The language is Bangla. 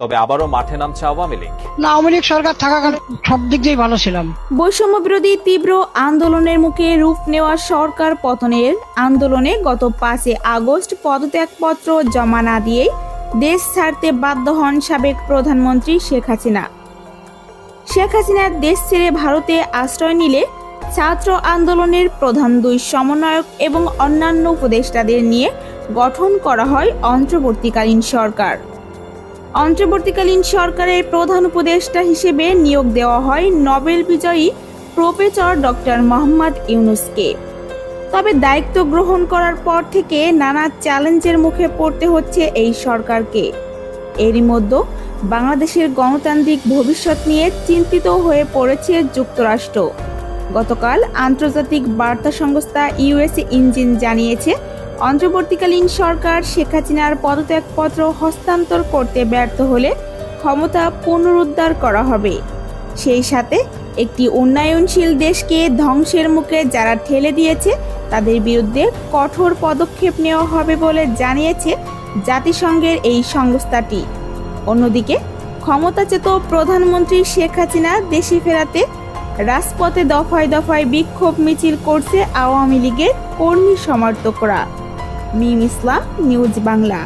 তবে আবারও মাঠে নামছে আওয়ামী লীগ। না আওয়ামী লীগ সরকার থাকাকালীন সব দিক দিয়েই ভালো ছিলাম। বৈষম্য বিরোধী তীব্র আন্দোলনের মুখে রূপ নেওয়া সরকার পতনের আন্দোলনে গত পাঁচে আগস্ট পদত্যাগপত্র জমা না দিয়েই দেশ ছাড়তে বাধ্য হন সাবেক প্রধানমন্ত্রী শেখ হাসিনা। শেখ হাসিনা দেশ ছেড়ে ভারতে আশ্রয় নিলে ছাত্র আন্দোলনের প্রধান দুই সমন্বয়ক এবং অন্যান্য উপদেষ্টাদের নিয়ে গঠন করা হয় অন্তর্বর্তীকালীন সরকার। অন্তর্বর্তীকালীন সরকারের প্রধান উপদেষ্টা হিসেবে নিয়োগ দেওয়া হয় নোবেল বিজয়ী প্রফেসর ডক্টর মোহাম্মদ ইউনুসকে। তবে দায়িত্ব গ্রহণ করার পর থেকে নানা চ্যালেঞ্জের মুখে পড়তে হচ্ছে এই সরকারকে। এরই মধ্যে বাংলাদেশের গণতান্ত্রিক ভবিষ্যৎ নিয়ে চিন্তিত হয়ে পড়েছে যুক্তরাষ্ট্র। গতকাল আন্তর্জাতিক বার্তা সংস্থা ইউএসএ ইঞ্জিন জানিয়েছে অন্তর্বর্তীকালীন সরকার শেখ হাসিনার পদত্যাগপত্র হস্তান্তর করতে ব্যর্থ হলে ক্ষমতা পুনরুদ্ধার করা হবে। সেই সাথে একটি উন্নয়নশীল দেশকে ধ্বংসের মুখে যারা ঠেলে দিয়েছে, তাদের বিরুদ্ধে কঠোর পদক্ষেপ নেওয়া হবে বলে জানিয়েছে জাতিসংঘের এই সংস্থাটি। অন্যদিকে, ক্ষমতাচ্যুত প্রধানমন্ত্রী শেখ হাসিনা দেশে ফেরাতে রাজপথে দফায় দফায় বিক্ষোভ মিছিল করছে আওয়ামী লীগের কর্মী সমর্থকরা। মিম ইসলাম নিউজ বাংলা।